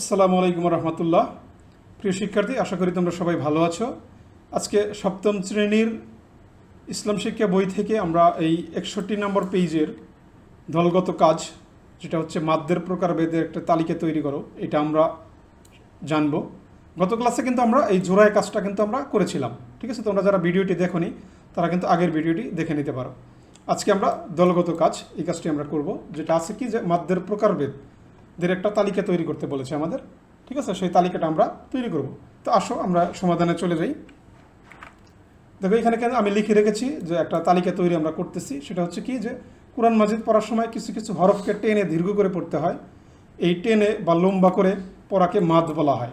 আসসালামু আলাইকুম রহমতুল্লাহ। প্রিয় শিক্ষার্থী, আশা করি তোমরা সবাই ভালো আছো। আজকে সপ্তম শ্রেণির ইসলাম শিক্ষা বই থেকে আমরা এই একষট্টি নম্বর পেজের দলগত কাজ, যেটা হচ্ছে মাদ্যের প্রকারভেদের একটা তালিকা তৈরি করো, এটা আমরা জানব। গত ক্লাসে কিন্তু আমরা এই জোড়ায় কাজটা কিন্তু আমরা করেছিলাম। ঠিক আছে? তোমরা যারা ভিডিওটি দেখোনি, তারা কিন্তু আগের ভিডিওটি দেখে নিতে পারো। আজকে আমরা দলগত কাজ, এই কাজটি আমরা করব, যেটা আছে কি যে মাদ্যের প্রকারভেদ দের একটা তালিকা তৈরি করতে বলেছে আমাদের। ঠিক আছে? সেই তালিকাটা আমরা তৈরি করব। তো আসো, আমরা সমাধানে চলে যাই। দেখো, এখানে কেন আমি লিখে রেখেছি যে একটা তালিকা তৈরি আমরা করতেছি। সেটা হচ্ছে কি যে কোরআন মাজিদ পড়ার সময় কিছু কিছু হরফকে টেনে দীর্ঘ করে পড়তে হয়। এই টেনে বা লম্বা করে পড়াকে মাদ বলা হয়।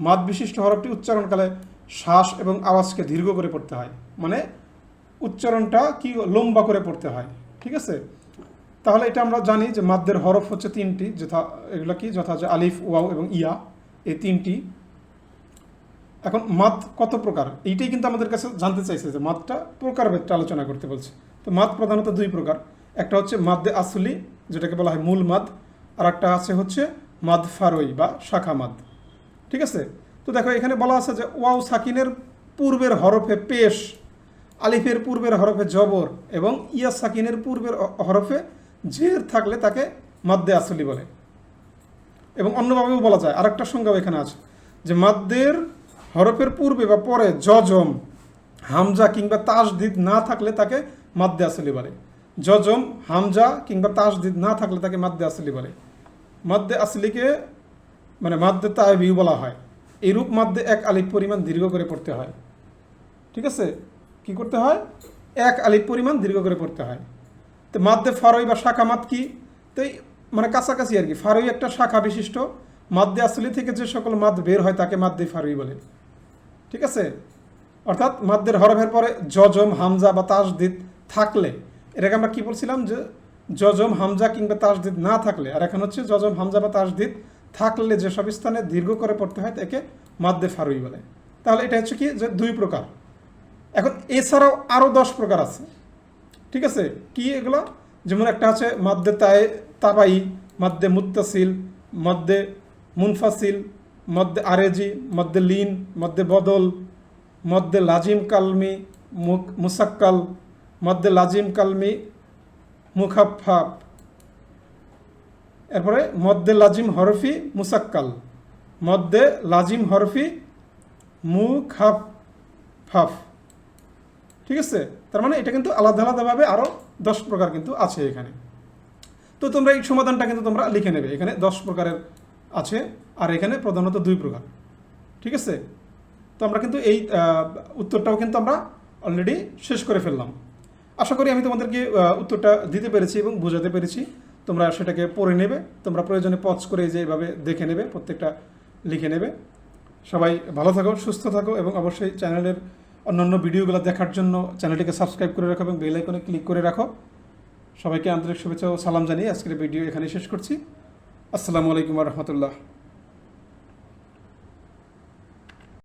মাদ বিশিষ্ট হরফটি উচ্চারণকালে শ্বাস এবং আওয়াজকে দীর্ঘ করে পড়তে হয়। মানে উচ্চারণটা কি লম্বা করে পড়তে হয়। ঠিক আছে? তাহলে এটা আমরা জানি যে মাদ্দের হরফ হচ্ছে তিনটি, যথা এগুলো কি? যথা যে আলিফ, ওয়াও এবং ইয়া, এই তিনটি। এখন মাদ কত প্রকার? এইটাই কিন্তু আমাদের কাছে জানতে চাইছে যে মাদটা প্রকারভেদটা আলোচনা করতে বলছে। তো মাদ প্রধানত দুই প্রকার। একটা হচ্ছে মাদ্দে আসলি, যেটাকে বলা হয় মূল মাদ, আর একটা আছে হচ্ছে মাদ ফারই বা শাখা মাদ। ঠিক আছে? তো দেখো, এখানে বলা আছে যে ওয়াও সাকিনের পূর্বের হরফে পেশ, আলিফের পূর্বের হরফে জবর এবং ইয়া সাকিনের পূর্বের হরফে জের থাকলে তাকে মাদ্দে আসলি বলে। এবং অন্যভাবেও বলা যায়, আরেকটা সংজ্ঞাও এখানে আছে, যে মাদ্দের হরফের পূর্বে বা পরে জজম হামজা কিংবা তাসদিদ না থাকলে তাকে মাদ্দে আসলি বলে। জজম হামজা কিংবা তাসদিদ না থাকলে তাকে মাদ্দে আসলি বলে। মাদ্দে আসলিকে মানে মাদ্দে তাইবিউ বলা হয়। এইরূপ মাদ্দে এক আলিফ পরিমাণ দীর্ঘ করে পড়তে হয়। ঠিক আছে? কি করতে হয়? এক আলিফ পরিমাণ দীর্ঘ করে পড়তে হয়। তো মাদ্দে ফারই বা শাখা মাদ কি? তো মানে কাছাকাছি আর কি, ফারই একটা শাখা বিশিষ্ট। মাদ্দে আসলি থেকে যে সকল মাদ বের হয় তাকে মাদ্দে ফারই বলে। ঠিক আছে? অর্থাৎ মাদ্দের হরফের পরে জজম হামজা বা তাসদিদ থাকলে, এটাকে আমরা কি বলছিলাম যে জজম হামজা কিংবা তাসদিদ না থাকলে, আর এখন হচ্ছে জজম হামজা বা তাসদিদ থাকলে যেসব স্থানে দীর্ঘ করে পড়তে হয় তাকে মাদ্দে ফারুই বলে। তাহলে এটা হচ্ছে কি? যে দুই প্রকার। এখন এছাড়াও আরও দশ প্রকার আছে। ঠিক আছে? কি এগুলো? যেমন একটা আছে, মাদ্দে তাই তাবাই, মাদ্দে মুত্তাসিল, মদ্দে মুনফাসিল, মদ্দে আরেজি, মদ্দে লিন, মদ্দে বদল, মদ্দে লাজিম কালমি মুসাক্কাল, মদ্দে লাজিম কালমি মুখাফাফ এরপরে মদ্দে লাজিম হরফি, মুসাক্কাল। মদ্দে লাজিম হরফি মুখাফ ফাফ ঠিক আছে? তার মানে এটা কিন্তু আলাদা আলাদাভাবে আরও দশ প্রকার কিন্তু আছে এখানে। তো তোমরা এই সমাধানটা কিন্তু তোমরা লিখে নেবে। এখানে দশ প্রকারের আছে, আর এখানে প্রধানত দুই প্রকার। ঠিক আছে? তো আমরা কিন্তু এই উত্তরটাও কিন্তু আমরা অলরেডি শেষ করে ফেললাম। আশা করি আমি তোমাদেরকে উত্তরটা দিতে পেরেছি এবং বোঝাতে পেরেছি। তোমরা সেটাকে পড়ে নেবে। তোমরা প্রয়োজনে পজ করে যে এইভাবে দেখে নেবে, প্রত্যেকটা লিখে নেবে। সবাই ভালো থাকো, সুস্থ থাকো এবং অবশ্যই চ্যানেলের অন্যান্য ভিডিওগুলো দেখার জন্য চ্যানেলটিকে সাবস্ক্রাইব করে রাখো এবং বেল আইকনে ক্লিক করে রাখো। সবাইকে আন্তরিক শুভেচ্ছা ও সালাম জানিয়ে আজকের ভিডিও এখানে শেষ করছি। আসসালামু আলাইকুম রহমতুল্লাহ।